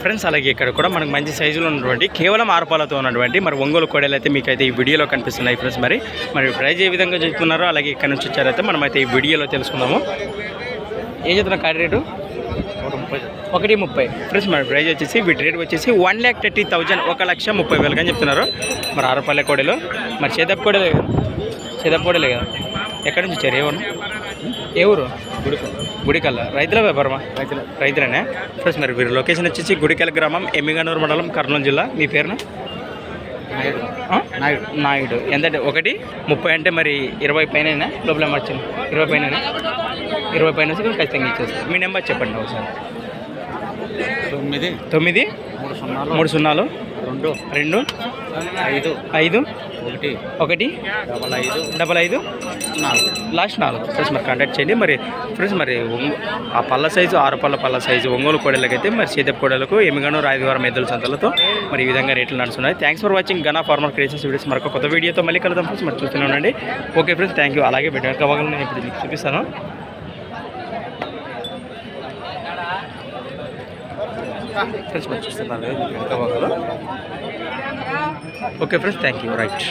Friends అలాగే ఇక్కడ కూడా మనకు మంచి సైజులో ఉన్నటువంటి కేవలం ఆరుపాలతో ఉన్నటువంటి మరి ఒంగోలు కోడలు అయితే మీకు అయితే ఈ వీడియోలో కనిపిస్తున్నాయి ఫ్రెండ్స్ మరి. మరి ప్రైజ్ ఏ విధంగా చెప్తున్నారో అలాగే ఇక్కడ నుంచి వచ్చారైతే మనం అయితే ఈ వీడియోలో తెలుసుకుందాము. ఏం చెప్తున్నా కాడి రేటు? ఒకటి ముప్పై. ఫ్రెండ్స్ మరి ప్రైజ్ వచ్చేసి వీటి రేట్ వచ్చేసి వన్ ల్యాక్ థర్టీ థౌజండ్ ఒక లక్ష ముప్పై వేలుగా అని చెప్తున్నారు. మరి ఆరుపల్లె కోడలు. మరి చేదప్ప కోడలే కదా? చేదప్ప కోడలే కదా? ఎక్కడి నుంచి వచ్చారు? ఏ ఊరు? ఏ ఊరు? గుడికల్. రైతుల వ్యాపారమా? రైతుల. రైతులనే. ఫ్రెండ్స్ మరి వీరి లొకేషన్ వచ్చేసి గుడికల్ గ్రామం ఎమ్మిగనూరు మండలం కర్నూలు జిల్లా. మీ పేరున? ఆ? నాయుడు. ఎంత ఒకటి ముప్పై అంటే మరి ఇరవై పైన లోపల మార్చింది ఇరవై పైన ఇరవై పైన వస్తే ఖచ్చితంగా ఇచ్చేస్తాను మీ నెంబర్ చెప్పండి ఒకసారి. తొమ్మిది. తొమ్మిది? మూడు సున్నాలు. రెండు. రెండు. ఐదు. ఐదు. ఒకటి. ఒకటి. డబల్ ఐదు. డబల్ ఐదు. నాలుగు. లాస్ట్ నాలుగు. ఫ్రెండ్స్ మరి కాంటాక్ట్ చేయండి. మరి ఫ్రెండ్స్ మరి ఆ పళ్ళ సైజు ఆరు పళ్ళ పళ్ళ సైజు ఒంగోలు కోడలకైతే మరి చేదప్ కోడలకు ఎమిగనూరు ఆదివారం ఎద్దుల సంతలతో మరి ఈ విధంగా రేట్లు నడుస్తున్నాయి. Thanks for watching Gana farmer creations videos మరొక కొత్త వీడియోతో మళ్ళీ కలుద్దాం ఫ్రెండ్స్. మరి చూస్తూనే ఉండండి. ఓకే ఫ్రెండ్స్ థ్యాంక్ యూ అలాగే బెటర్ కవ్వగలను నేను ఇప్పుడు మీకు చూపిస్తాను. ఫ్రెండ్స్ మంచి చూస్తున్నారు వెనక okay friends thank you right